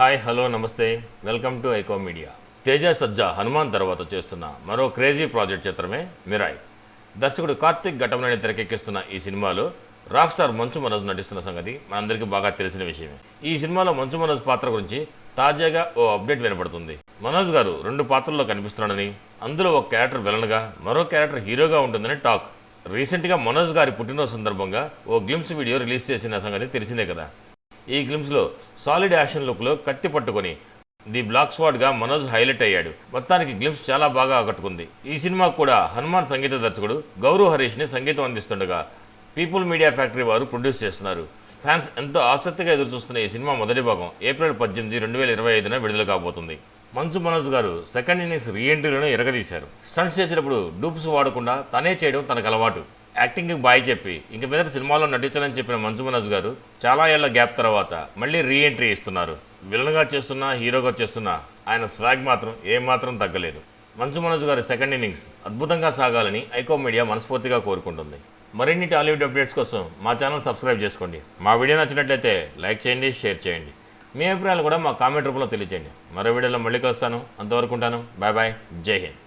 Hi hello namaste. Welcome to iQOO media Teja Sajja Hanuman తర్వాత చేస్తున్న మరో క్రేజీ ప్రాజెక్ట్ చిత్రమే మిరాయ్. దర్శకుడు కార్తిక్ ఘటమనేని తెరకెక్కిస్తున్న ఈ సినిమాలో రాక్ స్టార్ మంచు మనోజ్ నటిస్తున్న సంగతి మనందరికీ బాగా తెలిసిన విషయమే. ఈ సినిమాలో మంచు మనోజ్ పాత్ర గురించి తాజాగా ఓ అప్డేట్ వినపడుతుంది. మనోజ్ గారు రెండు పాత్రల్లో కనిపిస్తున్నాడని అందులో ఒక క్యారెక్టర్ విలన్గా మరో క్యారెక్టర్ హీరోగా ఉంటుందని టాక్. రీసెంట్గా మనోజ్ గారి పుట్టినరోజు సందర్భంగా ఓ గ్లిమ్స్ వీడియో రిలీజ్ చేసిన సంగతి తెలిసిందే కదా. ఈ గ్లిమ్స్లో సాలిడ్ యాక్షన్ లుక్లో కత్తి పట్టుకొని ది బ్లాక్ స్వాడ్గా మనోజ్ హైలైట్ అయ్యాడు. మొత్తానికి గ్లిమ్స్ చాలా బాగా ఆకట్టుకుంది. ఈ సినిమాకు కూడా హనుమాన్ సంగీత దర్శకుడు గౌరవ్ హరీష్ని సంగీతం అందిస్తుండగా పీపుల్ మీడియా ఫ్యాక్టరీ వారు ప్రొడ్యూస్ చేస్తున్నారు. ఫ్యాన్స్ ఎంతో ఆసక్తిగా ఎదురుచూస్తున్న ఈ సినిమా మొదటి భాగం ఏప్రిల్ పద్దెనిమిది రెండు వేల ఇరవై ఐదున విడుదల కాబోతుంది. మంచు మనోజ్ గారు సెకండ్ ఇన్నింగ్స్ రీఎంట్రీలను ఎరగదీశారు స్టంట్స్ చేసేటప్పుడు డూప్స్ వాడకుండా తనే చేయడం తనకు అలవాటు. యాక్టింగ్కి బాయ్ చెప్పి ఇంక మీద సినిమాలో నటించాలని చెప్పిన మంచు మనోజ్ గారు చాలా ఏళ్ళ గ్యాప్ తర్వాత మళ్ళీ రీఎంట్రీ ఇస్తున్నారు. విలన్గా చేస్తున్నా హీరోగా చేస్తున్నా ఆయన స్వాగ్ మాత్రం ఏమాత్రం తగ్గలేదు. మంచు మనోజ్ గారి సెకండ్ ఇన్నింగ్స్ అద్భుతంగా సాగాలని ఐకో మీడియా మనస్ఫూర్తిగా కోరుకుంటుంది. మరిన్ని టాలీవుడ్ అప్డేట్స్ కోసం మా ఛానల్ సబ్స్క్రైబ్ చేసుకోండి. మా వీడియో నచ్చినట్లయితే లైక్ చేయండి షేర్ చేయండి. మీ అభిప్రాయాలు కూడా మా కామెంట్ రూపంలో తెలియజేయండి మరో వీడియోలో మళ్ళీ కలుస్తాను. అంతవరకు ఉంటాను. Bye bye. జై హింద్.